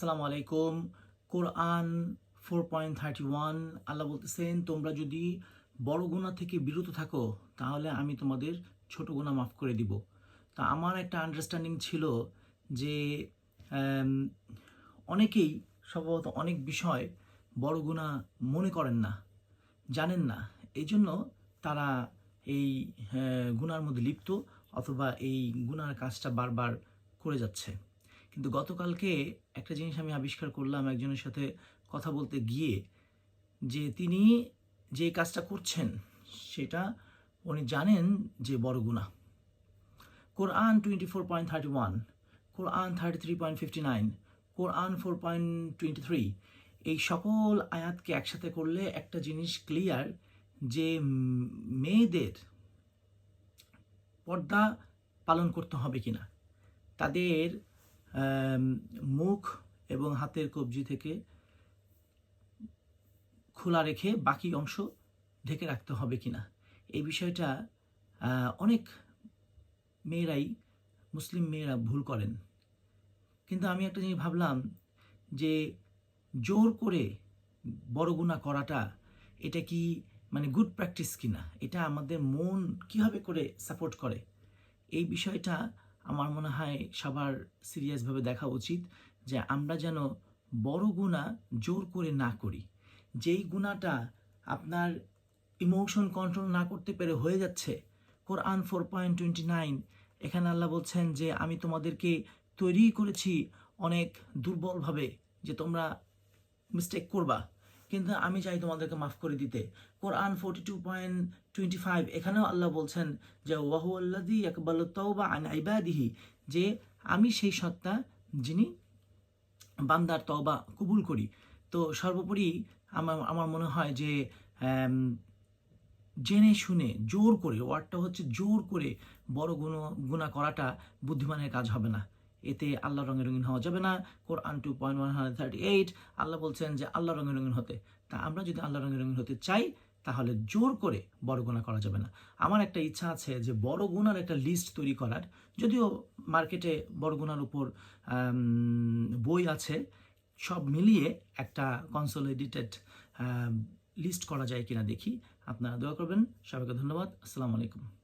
আসসালামু আলাইকুম। কোরআন ফোর পয়েন্ট থার্টি ওয়ান আল্লাহ বলতেছেন তোমরা যদি বড় গুণা থেকে বিরত থাকো তাহলে আমি তোমাদের ছোট গুণা মাফ করে দিব। তা আমার একটা আন্ডারস্ট্যান্ডিং ছিল যে অনেকেই সম্ভবত অনেক বিষয় বড় গুণা মনে করেন না জানেন না। এই জন্য তারা এই আহ, গুনার মধ্যে লিপ্ত অথবা এই গুনার কাজটা বারবার করে যাচ্ছে। কিন্তু গতকালকে একটা জিনিস আমি আবিষ্কার করলাম একজনের সাথে কথা বলতে গিয়ে, যে তিনি যে কাজটা করছেন, সেটা উনি জানেন যে বড় গুণা কোরআন twenty four point thirty one, কোরআন thirty three point fifty nine, কোরআন ফোর পয়েন্ট টোয়েন্টি থ্রি, এই সকল আয়াতকে একসাথে করলে একটা জিনিস ক্লিয়ার যে মেয়েদের পর্দা পালন করতে হবে কিনা, তাদের মুখ এবং হাতের কবজি থেকে খোলা রেখে বাকি অংশ ঢেকে রাখতে হবে কিনা? এই বিষয়টা অনেক মেয়েরাই, মুসলিম মেয়েরা ভুল করেন। কিন্তু আমি একটা জিনিস ভাবলাম যে জোর করে বড় গুণা করাটা, এটা কি মানে গুড প্র্যাকটিস কিনা? এটা আমাদের মন কীভাবে করে সাপোর্ট করে? এই বিষয়টা আমার মনে হয় সবার সিরিয়াসভাবে দেখা উচিত যে আমরা যেন বড় গুণা জোর করে না করি। যেই গুণাটা আপনার ইমোশন কন্ট্রোল না করতে পেরে হয়ে যাচ্ছে কোরআন ফোর পয়েন্ট টোয়েন্টি নাইন এখানে আল্লাহ বলছেন যে, আমি তোমাদেরকে তৈরি করেছি অনেক দুর্বলভাবে যে তোমরা মিস্টেক করবা। কিন্তু আমি চাই তোমাদেরকে মাফ করে দিতে। কোরআন forty two point twenty five এখানেও আল্লাহ বলছেন যে ওয়াহু আল্লাদি একবাল তৌবা আন আইবাদিহি যে আমি সেই সত্তা যিনি বান্দার তওবা কবুল করি। তো সর্বোপরি আমার আমার মনে হয় যে জেনে শুনে, জোর করে, ওয়ার্ডটা হচ্ছে জোর করে বড় গুণ গুণা করাটা বুদ্ধিমানের কাজ হবে না। এতে আল্লাহ রঙে রঙিন হওয়া যাবে না। কোরআন two point one hundred thirty eight আল্লাহ বলছেন যে আল্লাহ রঙে রঙিন হতে। তা আমরা যদি আল্লাহ রঙে রঙিন হতে চাই, তাহলে জোর করে বড় গুণা করা যাবে না। আমার একটা ইচ্ছা আছে যে বড় গুণার একটা লিস্ট তৈরি করার। যদিও মার্কেটে বড় গুণার উপর বই আছে, সব মিলিয়ে একটা কনসোলিডেটেড লিস্ট করা যায় কিনা দেখি। আপনারা দোয়া করবেন। সবাইকে ধন্যবাদ। আসসালামু আলাইকুম।